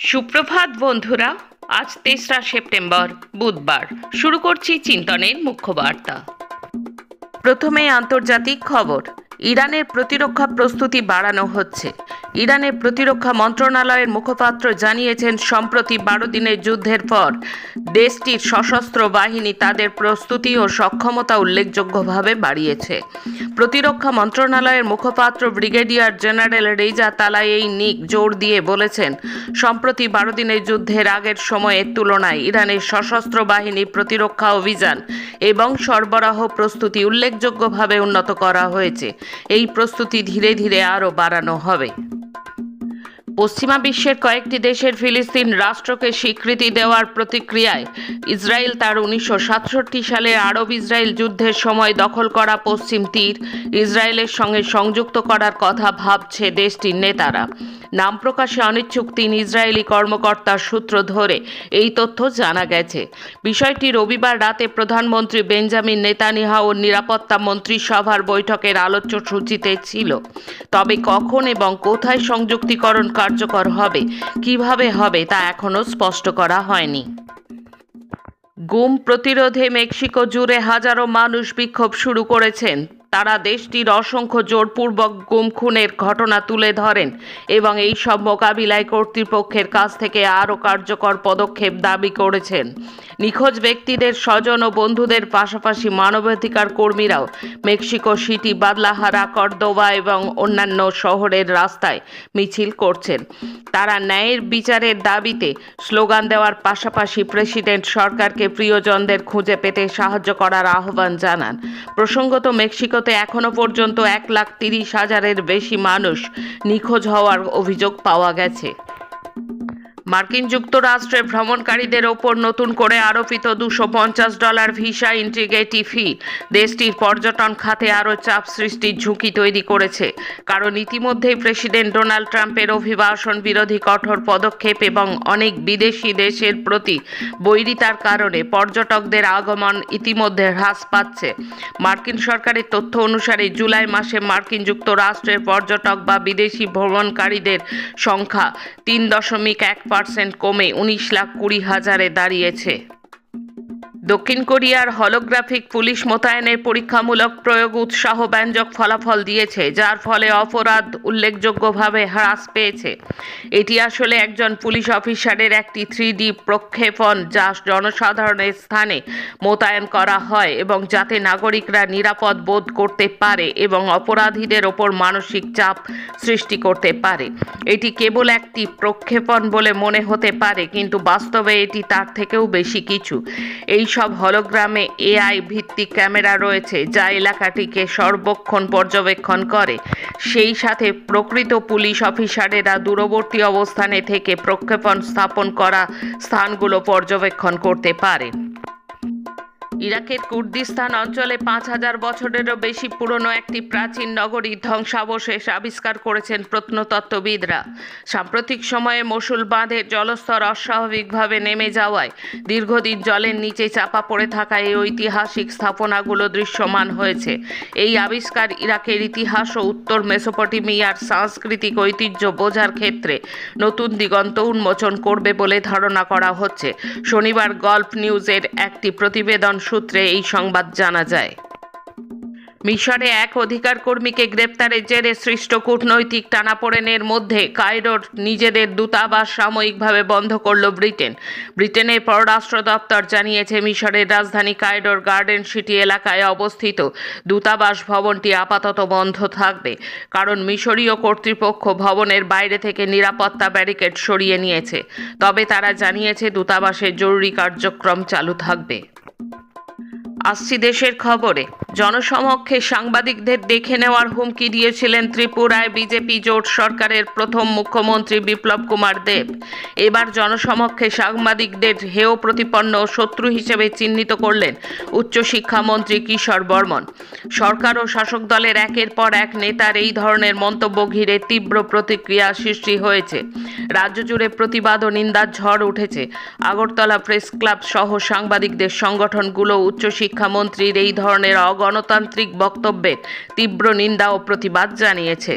সুপ্রভাত বন্ধুরা, আজ তেসরা সেপ্টেম্বর, বুধবার। শুরু করছি চিন্তনের মুখ্য বার্তা প্রথমে আন্তর্জাতিক খবর, ইরানের প্রতিরক্ষা প্রস্তুতি বাড়ানো হচ্ছে। ইরানের প্রতিরক্ষা মন্ত্রণালয়ের মুখপাত্র জানিয়েছেন, সম্প্রতি বারো দিনের যুদ্ধের পর দেশটির সশস্ত্র বাহিনী তাদের প্রস্তুতি ও সক্ষমতা উল্লেখযোগ্যভাবে বাড়িয়েছে। প্রতিরক্ষা মন্ত্রণালয়ের মুখপাত্র ব্রিগেডিয়ার জেনারেল রেজা তালাই নিক জোর দিয়ে বলেছেন, সম্প্রতি বারো দিনের যুদ্ধের আগের সময়ের তুলনায় ইরানের সশস্ত্র বাহিনী প্রতিরক্ষা অভিযান এবং সরবরাহ প্রস্তুতি উল্লেখযোগ্যভাবে উন্নত করা হয়েছে। এই প্রস্তুতি ধীরে ধীরে আরও বাড়ানো হবে। পশ্চিমা বিশ্বের কয়েকটি দেশের ফিলিস্তিন রাষ্ট্রকে স্বীকৃতি দেওয়ার প্রতিক্রিয়ায় ইসরায়েল তার উনিশশো সাতষট্টি সালে আরব ইসরায়েল যুদ্ধের সময় দখল করা পশ্চিম তীর ইসরায়েলের সঙ্গে সংযুক্ত করার কথা ভাবছে দেশটির নেতারা। নাম প্রকাশে অনিচ্ছুক তিন ইসরায়েলি কর্মকর্তার সূত্র ধরে এই তথ্য জানা গেছে। বিষয়টি রবিবার রাতে প্রধানমন্ত্রী বেঞ্জামিন নেতানিহা ও নিরাপত্তা মন্ত্রিসভার বৈঠকের আলোচ্য সূচিতে ছিল। তবে কখন এবং কোথায় সংযুক্তিকরণ কার্যকর হবে। কীভাবে হবে তা এখনও স্পষ্ট করা হয়নি। গুম প্রতিরোধে মেক্সিকো জুড়ে হাজারো মানুষ বিক্ষোভ শুরু করেছেন। তারা দেশটির অসংখ্য জোরপূর্বক গুম খুনের ঘটনা তুলে ধরেন এবং এই সব মোকাবিলায় কর্তৃপক্ষের কাছ থেকে আরও কার্যকর পদক্ষেপ দাবি করেছেন। নিখোঁজ ব্যক্তিদের স্বজন ও বন্ধুদের পাশাপাশি মানবাধিকার কর্মীরাও মেক্সিকো সিটি, বাদলাহারা কর্দোবা এবং অন্যান্য শহরের রাস্তায় মিছিল করছেন। তারা ন্যায়ের বিচারের দাবিতে স্লোগান দেওয়ার পাশাপাশি প্রেসিডেন্ট সরকারকে প্রিয়জনদের খুঁজে পেতে সাহায্য করার আহ্বান জানান। প্রসঙ্গত মেক্সিকোতে এখনও পর্যন্ত এক লাখ তিরিশ হাজারের বেশি মানুষ নিখোঁজ হওয়ার অভিযোগ পাওয়া গেছে। মার্কিন যুক্তরাষ্ট্রে ভ্রমণকারীদের ওপর নতুন করে আরোপিত দুশো পঞ্চাশ ডলার ভিসা ইন্টিগ্রেটি ফি। দেশটির পর্যটন খাতে আরও চাপ সৃষ্টির ঝুঁকি তৈরি করেছে। কারণ ইতিমধ্যেই প্রেসিডেন্ট ডোনাল্ড ট্রাম্পের অভিবাসন বিরোধী কঠোর পদক্ষেপ এবং অনেক বিদেশি দেশের প্রতি বৈরিতার কারণে পর্যটকদের আগমন ইতিমধ্যে হ্রাস পাচ্ছে। মার্কিন সরকারের তথ্য অনুসারে জুলাই মাসে মার্কিন যুক্তরাষ্ট্রের পর্যটক বা বিদেশি ভ্রমণকারীদের সংখ্যা তিন দশমিক এক পার্সেন্ট কমে উনিশ লাখ কুড়ি হাজারে দাঁড়িয়েছে। দক্ষিণ কোরিয়ার হলোগ্রাফিক পুলিশ মোতায়েনের পরীক্ষামূলক প্রয়োগ উৎসাহ ব্যঞ্জক ফলাফল দিয়েছে, যার ফলে অপরাধ উল্লেখযোগ্যভাবে হ্রাস পেয়েছে। এটি আসলে একজন পুলিশ অফিসারের একটি থ্রি প্রক্ষেপণ যা জনসাধারণের স্থানে মোতায়েন করা হয় এবং যাতে নাগরিকরা নিরাপদ বোধ করতে পারে এবং অপরাধীদের ওপর মানসিক চাপ সৃষ্টি করতে পারে। এটি কেবল একটি প্রক্ষেপণ বলে মনে হতে পারে, কিন্তু বাস্তবে এটি তার থেকেও বেশি কিছু। এই সব হলোগ্রামে এআই ভিত্তিক ক্যামেরা রয়েছে, যা এলাকাটিকে সর্বক্ষণ পর্যবেক্ষণ করে। সেই সাথে প্রকৃত পুলিশ অফিসারেরা দূরবর্তী অবস্থানে থেকে প্রক্ষেপণ স্থাপন করা স্থানগুলো পর্যবেক্ষণ করতে পারে। ইরাকের কুর্দিস্তান অঞ্চলে পাঁচ হাজার বছরেরও বেশি পুরনো একটি প্রাচীন নগরী ধ্বংসাবশেষ আবিষ্কার করেছেন প্রত্নতত্ত্ববিদরা। সাম্প্রতিক সময়ে মসুল বাঁধের জলস্তর অস্বাভাবিকভাবে নেমে যাওয়ায় দীর্ঘদিন জলের নিচে চাপা পড়ে থাকা এই ঐতিহাসিক স্থাপনাগুলো দৃশ্যমান হয়েছে। এই আবিষ্কার ইরাকের ইতিহাস ও উত্তর মেসোপটেমিয়ার সাংস্কৃতিক ঐতিহ্য বোঝার ক্ষেত্রে নতুন দিগন্ত উন্মোচন করবে বলে ধারণা করা হচ্ছে। শনিবার গল্ফ নিউজের একটি প্রতিবেদন সূত্রে এই সংবাদ জানা যায়। মিশরে এক অধিকার কর্মীকে গ্রেপ্তারের জেরে সৃষ্ট কূটনৈতিক টানাপোড়েনের মধ্যে কায়রোর নিজেদের দূতাবাস সাময়িকভাবে বন্ধ করল ব্রিটেন। ব্রিটেনের পররাষ্ট্র দপ্তর জানিয়েছে, মিশরের রাজধানী কায়রোর গার্ডেন সিটি এলাকায় অবস্থিত দূতাবাস ভবনটি আপাতত বন্ধ থাকবে, কারণ মিশরীয় কর্তৃপক্ষ ভবনের বাইরে থেকে নিরাপত্তা ব্যারিকেড সরিয়ে নিয়েছে। তবে তারা জানিয়েছে দূতাবাসের জরুরি কার্যক্রম চালু থাকবে। আসছি দেশের খবরে। জনসমক্ষে সাংবাদিকদের দেখে নেওয়ার হুমকি দিয়েছিলেন ত্রিপুরায় বিজেপি জোট সরকারের প্রথম মুখ্যমন্ত্রী বিপ্লব কুমার দেব। এবার জনসমক্ষে সাংবাদিকদের হেয় প্রতিপন্ন শত্রু হিসেবে চিহ্নিত করলেন উচ্চশিক্ষামন্ত্রী কিশোর বর্মন। সরকার ও শাসক দলের একের পর এক নেতার এই ধরনের মন্তব্য ঘিরে তীব্র প্রতিক্রিয়া সৃষ্টি হয়েছে। রাজ্য জুড়ে প্রতিবাদ ও নিন্দার ঝড় উঠেছে। আগরতলা প্রেস ক্লাব সহ সাংবাদিকদের সংগঠনগুলো উচ্চশিক্ষামন্ত্রীর এই ধরনের অগণতান্ত্রিক বক্তব্যের তীব্র নিন্দা ও প্রতিবাদ জানিয়েছে।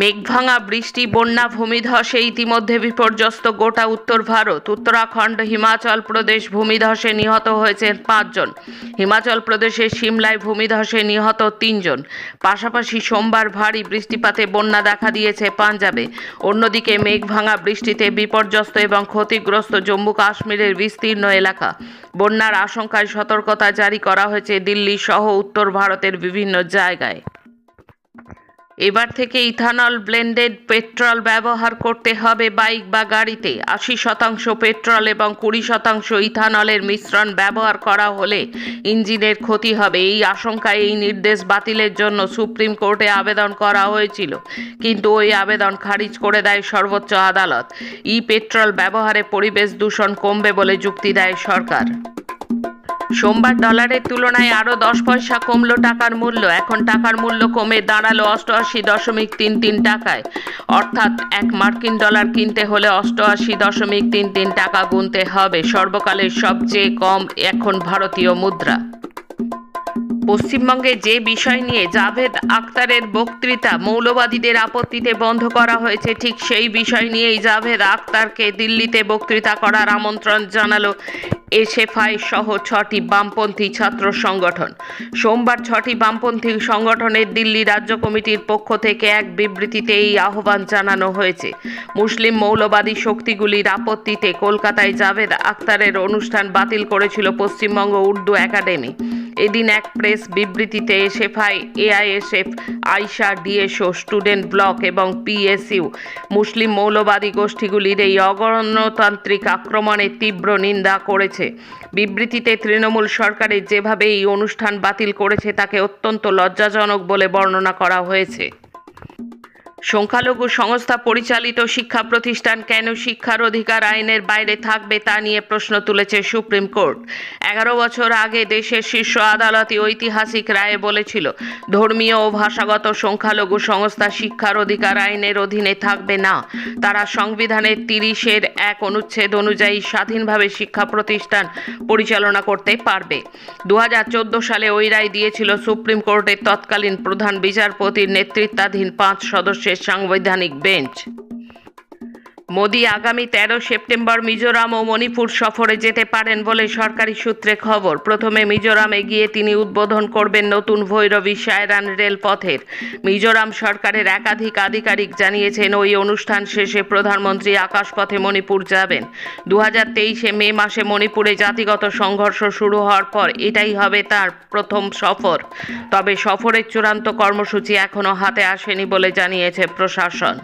মেঘভাঙা বৃষ্টি, বন্যা, ভূমিধসে ইতিমধ্যে বিপর্যস্ত গোটা উত্তর ভারত। উত্তরাখণ্ড, হিমাচল প্রদেশ ভূমিধসে নিহত হয়েছেন পাঁচজন। হিমাচল প্রদেশের সিমলায় ভূমিধসে নিহত তিনজন। পাশাপাশি সোমবার ভারী বৃষ্টিপাতে বন্যা দেখা দিয়েছে পাঞ্জাবে। অন্যদিকে মেঘভাঙা বৃষ্টিতে বিপর্যস্ত এবং ক্ষতিগ্রস্ত জম্মু কাশ্মীরের বিস্তীর্ণ এলাকা। বন্যার আশঙ্কায় সতর্কতা জারি করা হয়েছে দিল্লি সহ উত্তর ভারতের বিভিন্ন জায়গায়। এবার থেকে ইথানল ব্লেন্ডেড পেট্রোল ব্যবহার করতে হবে বাইক বা গাড়িতে। আশি শতাংশ পেট্রোল এবং কুড়ি শতাংশ ইথানলের মিশ্রণ ব্যবহার করা হলে ইঞ্জিনের ক্ষতি হবে। এই আশঙ্কায় এই নির্দেশ বাতিলের জন্য সুপ্রিম কোর্টে আবেদন করা হয়েছিল, কিন্তু ওই আবেদন খারিজ করে দেয় সর্বোচ্চ আদালত। ই পেট্রোল ব্যবহারে পরিবেশ দূষণ কমবে বলে যুক্তি দেয় সরকার। সোমবার ডলারের তুলনায় আরও দশ পয়সা কমল টাকার মূল্য। এখন টাকার মূল্য কমে দাঁড়াল অষ্টআশি দশমিক তিন তিন টাকায়। অর্থাৎ এক মার্কিন ডলার কিনতে হলে অষ্টআশি দশমিক তিন তিন টাকা গুনতে হবে। সর্বকালের সবচেয়ে কম এখন ভারতীয় মুদ্রা। পশ্চিমবঙ্গে যে বিষয় নিয়ে জাভেদ আক্তারের বক্তৃতা মৌলবাদীদের আপত্তিতে বন্ধ করা হয়েছে, ঠিক সেই বিষয় নিয়েই জাভেদ আক্তারকে দিল্লিতে বক্তৃতা করার আমন্ত্রণ জানালো এসএফআই সহ ছটি বামপন্থী ছাত্র সংগঠন। সোমবার ছটি বামপন্থী সংগঠনের দিল্লি রাজ্য কমিটির পক্ষ থেকে এক বিবৃতিতে এই আহ্বান জানানো হয়েছে। মুসলিম মৌলবাদী শক্তিগুলির আপত্তিতে কলকাতায় জাভেদ আক্তারের অনুষ্ঠান বাতিল করেছিল পশ্চিমবঙ্গ উর্দু একাডেমি। এদিন এক প্রেস বিবৃতিতে SFI, AISF AISA DSO, student block এবং পিএসইউ মুসলিম মৌলবাদী গোষ্ঠীগুলির এই অগণতান্ত্রিক আক্রমণের তীব্র নিন্দা করেছে। বিবৃতিতে তৃণমূল সরকারের যেভাবে এই অনুষ্ঠান বাতিল করেছে তাকে অত্যন্ত লজ্জাজনক বলে বর্ণনা করা হয়েছে। সংখ্যালঘু সংস্থা পরিচালিত শিক্ষা প্রতিষ্ঠান কেন শিক্ষার অধিকার আইনের বাইরে থাকবে তা নিয়ে প্রশ্ন তুলেছে সুপ্রিম কোর্ট। এগারো বছর আগে দেশের শীর্ষ আদালত ঐতিহাসিক রায়ে বলেছিল, ধর্মীয় ও ভাষাগত সংখ্যালঘু সংস্থা শিক্ষার অধিকার আইনের অধীনে থাকবে না। তারা সংবিধানের তিরিশের এক অনুচ্ছেদ অনুযায়ী স্বাধীনভাবে শিক্ষা প্রতিষ্ঠান পরিচালনা করতে পারবে। দু হাজার চোদ্দ সালে ওই রায় দিয়েছিল সুপ্রিম কোর্টের তৎকালীন প্রধান বিচারপতির নেতৃত্বাধীন পাঁচ সদস্যের સાંવિધાનિક બેન્ચ. মোদি আগামী তেরো সেপ্টেম্বর মিজোরাম ও মণিপুর সফরে যেতে পারেন বলে সরকারি সূত্রে খবর। প্রথমে মিজোরামে গিয়ে তিনি উদ্বোধন করবেন নতুন ভৈরবী সায়রান রেলপথের। মিজোরাম সরকারের একাধিক আধিকারিক জানিয়েছেন, ওই অনুষ্ঠান শেষে প্রধানমন্ত্রী আকাশপথে মণিপুর যাবেন। দু হাজার তেইশে মে মাসে মণিপুরে জাতিগত সংঘর্ষ শুরু হওয়ার পর এটাই হবে তার প্রথম সফর। তবে সফরের চূড়ান্ত কর্মসূচি এখনও হাতে আসেনি বলে জানিয়েছে প্রশাসন।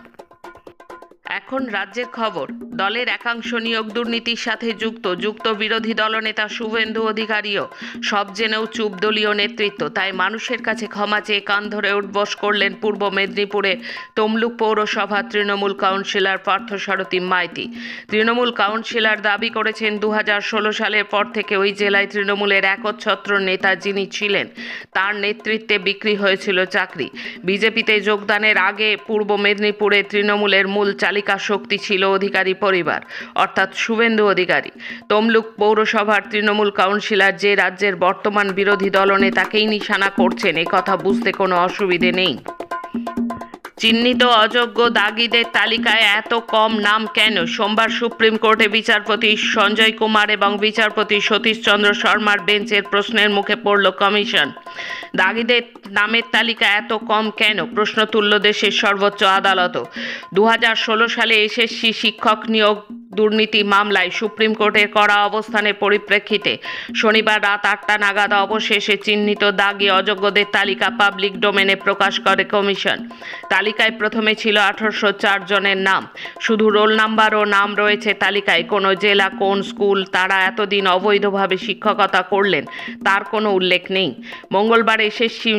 এখন রাজ্যের খবর। দলের একাংশ নিয়োগ দুর্নীতির সাথে যুক্ত। যুক্ত বিরোধী দলনেতা শুভেন্দু অধিকারীও সব জেনেও চুপ দলীয় নেতৃত্ব। তাই মানুষের কাছে ক্ষমা চেয়ে কান ধরে উঠবস করলেন পূর্ব মেদিনীপুরে তমলুক পৌরসভা তৃণমূল কাউন্সিলর পার্থসারথী মাইতি। তৃণমূল কাউন্সিলর দাবি করেছেন দু হাজার ষোলো সালের পর থেকে ওই জেলায় তৃণমূলের একচ্ছত্র নেতা যিনি ছিলেন, তার নেতৃত্বে বিক্রি হয়েছিল চাকরি। বিজেপিতে যোগদানের আগে পূর্ব মেদিনীপুরে তৃণমূলের মূল চালিকা শক্তি ছিল অধিকারী পরিবার, অর্থাৎ শুভেন্দু অধিকারী। তমলুক পৌরসভার তৃণমূল কাউন্সিলর যে রাজ্যের বর্তমান বিরোধী দলনে তাকেই নিশানা করছেন কথা বুঝতে কোনো অসুবিধে নেই। চিহ্নিত অযোগ্য দাগিদের তালিকায় এত কম নাম কেন? সোমবার সুপ্রিম কোর্টে বিচারপতি সঞ্জয় কুমার এবং বিচারপতি সতীশচন্দ্র শর্মার বেঞ্চের প্রশ্নের মুখে পড়ল কমিশন। দাগিদের নামের তালিকা এত কম কেন? প্রশ্ন তুলল দেশের সর্বোচ্চ আদালত। দু হাজার ষোলো সালে এসএসসি শিক্ষক নিয়োগ দুর্নীতি মামলায় সুপ্রিম কোর্টের করা অবস্থানের পরিপ্রেক্ষিতে শনিবার রাত আটটা নাগাদ অবশেষে চিহ্নিত দাগি অযোগ্যদের তালিকা পাবলিক ডোমেনে প্রকাশ করে কমিশন। তালিকায় প্রথমে ছিল আঠারোশো চার জনের নাম। শুধু রোল নাম্বার ও নাম রয়েছে তালিকায়। কোনো জেলা, কোন স্কুল, তারা এতদিন অবৈধভাবে শিক্ষকতা করলেন, তার কোনো উল্লেখ নেই। মঙ্গলবার এসএসসি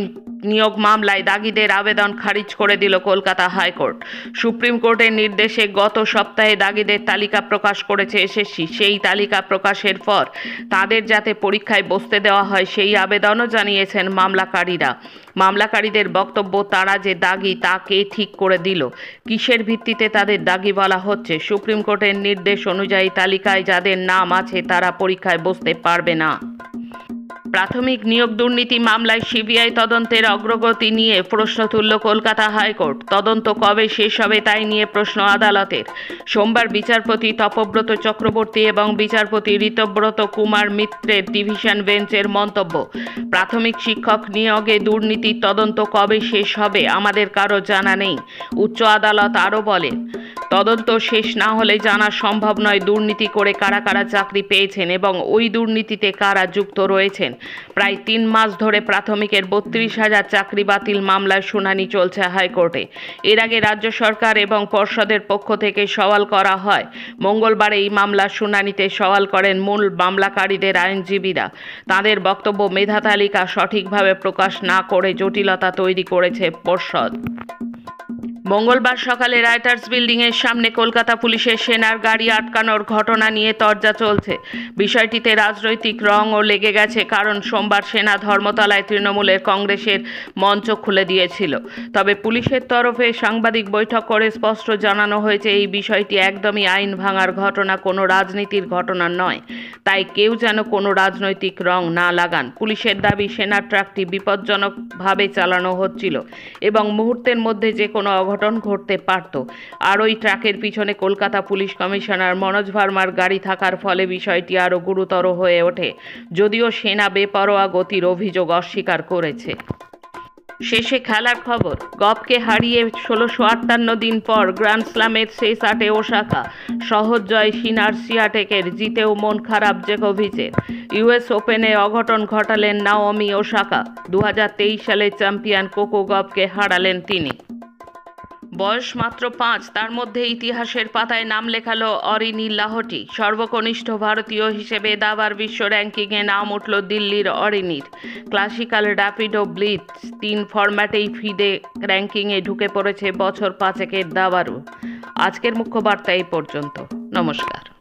নিয়োগ মামলায় দাগিদের আবেদন খারিজ করে দিল কলকাতা হাইকোর্ট। সুপ্রিম কোর্টের নির্দেশে গত সপ্তাহে দাগিদের তালিকা প্রকাশ করেছে এসএসসি, সেই তালিকা প্রকাশের পর তাদের যাতে পরীক্ষায় বসতে দেওয়া হয় সেই আবেদনও জানিয়েছেন মামলাকারীরা। মামলাকারীদের বক্তব্য তারা যে দাগি, তা কে ঠিক করে দিল? কিসের ভিত্তিতে তাদের দাগি বলা হচ্ছে? সুপ্রিম কোর্টের নির্দেশ অনুযায়ী তালিকায় যাদের নাম আছে তারা পরীক্ষায় বসতে পারবে না। প্রাথমিক নিয়োগ দুর্নীতি মামলায় সিবিআই তদন্তের অগ্রগতি নিয়ে প্রশ্ন তুলল কলকাতা হাইকোর্ট। তদন্ত কবে শেষ হবে তাই নিয়ে প্রশ্ন আদালতের। সোমবার বিচারপতি তপব্রত চক্রবর্তী এবং বিচারপতি ঋতব্রত কুমার মিত্রের ডিভিশন বেঞ্চের মন্তব্য, প্রাথমিক শিক্ষক নিয়োগে দুর্নীতির তদন্ত কবে শেষ হবে আমাদের কারও জানা নেই। উচ্চ আদালত আরও বলেন তদন্ত শেষ না হলে জানা সম্ভব নয় দুর্নীতি করে কারা কারা চাকরি পেয়েছেন এবং ওই দুর্নীতিতে কারা যুক্ত রয়েছেন। প্রায় তিন মাস ধরে প্রাথমিকের বত্রিশ হাজার চাকরি বাতিল মামলার শুনানি চলছে হাইকোর্টে। এর আগে রাজ্য সরকার এবং পর্ষদের পক্ষ থেকে সওয়াল করা হয়। মঙ্গলবার এই মামলার শুনানিতে সওয়াল করেন মূল মামলাকারীদের আইনজীবীরা। তাদের বক্তব্য মেধা তালিকা সঠিকভাবে প্রকাশ না করে জটিলতা তৈরি করেছে পর্ষদ। মঙ্গলবার সকালে রাইটার্স বিল্ডিং এর সামনে কলকাতা পুলিশের সেনার গাড়ি আটকানোর ঘটনা নিয়ে তর্জা চলছে। বিষয়টিতে রাজনৈতিক রঙও লেগে গেছে, কারণ সোমবার সেনা ধর্মতলায় তৃণমূলের কংগ্রেসের মঞ্চ খুলে দিয়েছিল। তবে পুলিশের তরফে সাংবাদিক বৈঠক করে স্পষ্ট জানানো হয়েছে, এই বিষয়টি একদমই আইন ভাঙার ঘটনা, কোনো রাজনীতির ঘটনা নয়। তাই কেউ যেন কোনো রাজনৈতিক রং না লাগান। পুলিশের দাবি সেনার ট্রাকটি বিপজ্জনকভাবে চালানো হচ্ছিল এবং মুহূর্তের মধ্যে যে কোনো অঘটন ঘটতে পারত। আর ওই ট্রাকের পিছনে কলকাতা পুলিশ কমিশনার মনোজ ভার্মার গাড়ি থাকার ফলে বিষয়টি আরও গুরুতর হয়ে ওঠে। যদিও সেনা বেপরোয়া গতির অভিযোগ অস্বীকার করেছে। শেষে খেলার খবর, গপকে হারিয়ে ষোলোশো আটান্ন দিন পর গ্র্যান্ড স্লামের শেষ আটে ওসাকা সহজ জয় সিনার সিয়াটেকের জিতেও মন খারাপ জেকোভিচের। ইউএস ওপেনে অঘটন ঘটালেন নাওমি ওসাকা দু সালে চ্যাম্পিয়ন কোকো গপকে হারালেন তিনি। বয়স মাত্র পাঁচ, তার মধ্যে ইতিহাসের পাতায় নাম লেখালো অরিনি লাহটি সর্বকনিষ্ঠ ভারতীয় হিসেবে দাবার বিশ্ব র্যাঙ্কিংয়ে নাম উঠল দিল্লির অরিনির ক্লাসিক্যাল র্যাপিডো ব্লিথ তিন ফরম্যাটেই ফিদে র্যাঙ্কিংয়ে ঢুকে পড়েছে বছর পাঁচেকের দাবারু। আজকের মুখ্য বার্তা এই পর্যন্ত। নমস্কার।